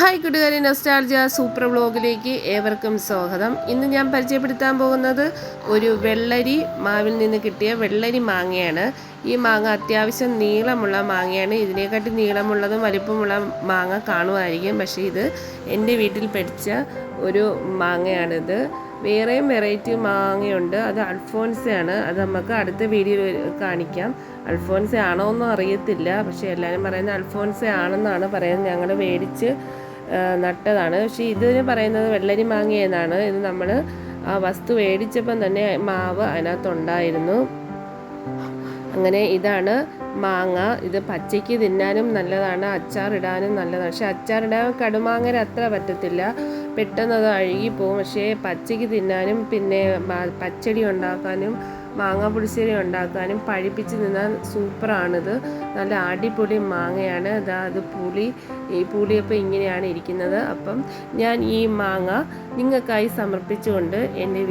Hi കൂട്ടുകാരി nostalgia super വ്ളോഗിലേക്ക് ഏവർക്കും സ്വാഗതം. ഇന്ന് ഞാൻ പരിചയപ്പെടുത്താൻ പോകുന്നത് ഒരു വെള്ളരി മാവിൽ നിന്ന് കിട്ടിയ വെള്ളരി മാങ്ങയാണ്. ഈ മാങ്ങ അത്യാവശ്യം നീളമുള്ള മാങ്ങയാണ്. ഇതിനെക്കാട്ടി നീളമുള്ളതും വലിപ്പമുള്ള മാങ്ങ കാണുമായിരിക്കും. പക്ഷേ ഇത് എന്റെ വീട്ടിൽ പഠിച്ച ഒരു മാങ്ങയാണിത്. വേറെയും വെറൈറ്റി മാങ്ങയുണ്ട്. അത് അൽഫോൻസയാണ് അത് നമുക്ക് അടുത്ത വീഡിയോയിൽ കാണിക്കാം. അൽഫോൻസ ആണോ എന്നും അറിയത്തില്ല. പക്ഷേ എല്ലാവരും പറയുന്നത് അൽഫോൻസ ആണെന്നാണ് പറയുന്നത്. ഞങ്ങൾ മേടിച്ച് നട്ടതാണ്. പക്ഷേ ഇതിന് പറയുന്നത് വെള്ളരി മാങ്ങ എന്നാണ്. ഇത് നമ്മൾ ആ വസ്തു മേടിച്ചപ്പം തന്നെ മാവ് അതിനകത്തുണ്ടായിരുന്നു. അങ്ങനെ ഇതാണ് മാങ്ങ. ഇത് പച്ചയ്ക്ക് തിന്നാനും നല്ലതാണ് അച്ചാറിടാനും നല്ലതാണ്. പക്ഷെ അച്ചാറിടാൻ കടുമാങ്ങര അത്ര പറ്റത്തില്ല. പെട്ടെന്ന് അത് അഴുകിപ്പോവും. പക്ഷേ പച്ചയ്ക്ക് തിന്നാനും പിന്നെ പച്ചടി ഉണ്ടാക്കാനും മാങ്ങ പുളിശ്ശേരി ഉണ്ടാക്കാനും പഴിപ്പിച്ച് തിന്നാൻ സൂപ്പറാണിത്. നല്ല അടിപൊളി മാങ്ങയാണ്. അതാ അത് പുളി ഈ പുളിയപ്പം ഇങ്ങനെയാണ് ഇരിക്കുന്നത്. അപ്പം ഞാൻ ഈ മാങ്ങ നിങ്ങൾക്കായി സമർപ്പിച്ചുകൊണ്ട് എന്റെ